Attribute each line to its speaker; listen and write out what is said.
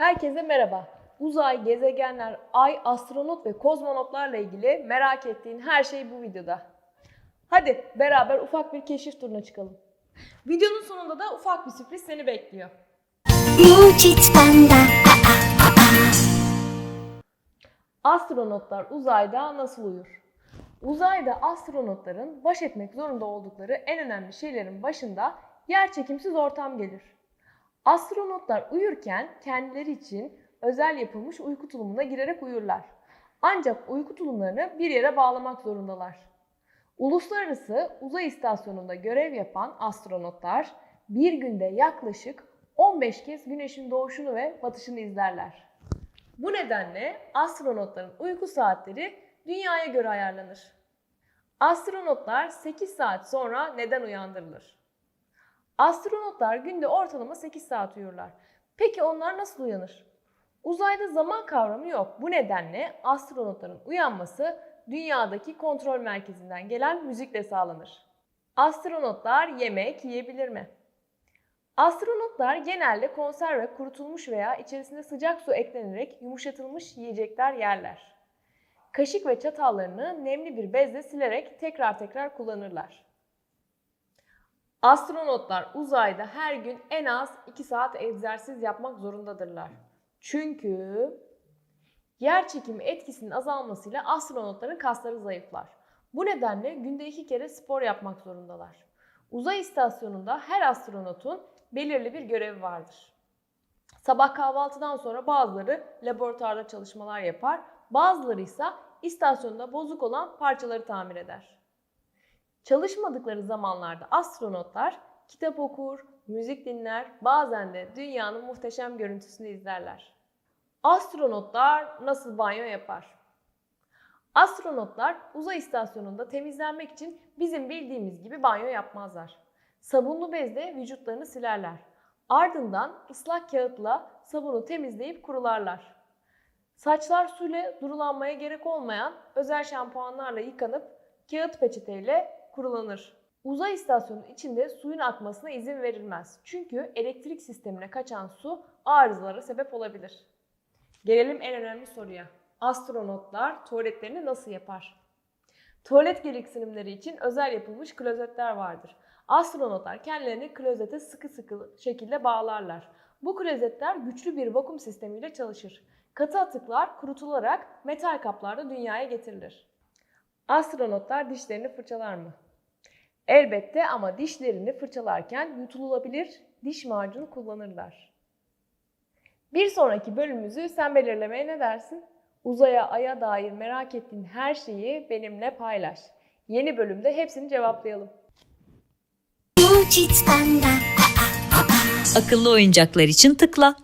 Speaker 1: Herkese merhaba. Uzay, gezegenler, ay, astronot ve kozmonotlarla ilgili merak ettiğin her şey bu videoda. Hadi beraber ufak bir keşif turuna çıkalım. Videonun sonunda da ufak bir sürpriz seni bekliyor.
Speaker 2: Mucit panda.
Speaker 1: Astronotlar uzayda nasıl uyur? Uzayda astronotların baş etmek zorunda oldukları en önemli şeylerin başında yerçekimsiz ortam gelir. Astronotlar uyurken kendileri için özel yapılmış uyku tulumuna girerek uyurlar. Ancak uyku tulumlarını bir yere bağlamak zorundalar. Uluslararası Uzay İstasyonu'nda görev yapan astronotlar bir günde yaklaşık 15 kez güneşin doğuşunu ve batışını izlerler. Bu nedenle astronotların uyku saatleri dünyaya göre ayarlanır. Astronotlar 8 saat sonra neden uyandırılır? Astronotlar günde ortalama 8 saat uyurlar. Peki onlar nasıl uyanır? Uzayda zaman kavramı yok. Bu nedenle astronotların uyanması dünyadaki kontrol merkezinden gelen müzikle sağlanır. Astronotlar yemek yiyebilir mi? Astronotlar genelde konserve, kurutulmuş veya içerisine sıcak su eklenerek yumuşatılmış yiyecekler yerler. Kaşık ve çatallarını nemli bir bezle silerek tekrar tekrar kullanırlar. Astronotlar uzayda her gün en az 2 saat egzersiz yapmak zorundadırlar. Çünkü yer çekimi etkisinin azalmasıyla astronotların kasları zayıflar. Bu nedenle günde iki kere spor yapmak zorundalar. Uzay istasyonunda her astronotun belirli bir görevi vardır. Sabah kahvaltıdan sonra bazıları laboratuvarda çalışmalar yapar, bazıları ise istasyonda bozuk olan parçaları tamir eder. Çalışmadıkları zamanlarda astronotlar kitap okur, müzik dinler, bazen de dünyanın muhteşem görüntüsünü izlerler. Astronotlar nasıl banyo yapar? Astronotlar uzay istasyonunda temizlenmek için bizim bildiğimiz gibi banyo yapmazlar. Sabunlu bezle vücutlarını silerler. Ardından ıslak kağıtla sabunu temizleyip kurularlar. Saçlar suyla durulanmaya gerek olmayan özel şampuanlarla yıkanıp kağıt peçeteyle kurulanır. Uzay istasyonu içinde suyun akmasına izin verilmez. Çünkü elektrik sistemine kaçan su arızalara sebep olabilir. Gelelim en önemli soruya. Astronotlar tuvaletlerini nasıl yapar? Tuvalet gereksinimleri için özel yapılmış klozetler vardır. Astronotlar kendilerini klozete sıkı sıkı şekilde bağlarlar. Bu klozetler güçlü bir vakum sistemiyle çalışır. Katı atıklar kurutularak metal kaplarda dünyaya getirilir. Astronotlar dişlerini fırçalar mı? Elbette ama dişlerini fırçalarken yutulabilir diş macunu kullanırlar. Bir sonraki bölümümüzü sen belirlemeye ne dersin? Uzaya, aya dair merak ettiğin her şeyi benimle paylaş. Yeni bölümde hepsini cevaplayalım.
Speaker 3: Akıllı oyuncaklar için tıkla.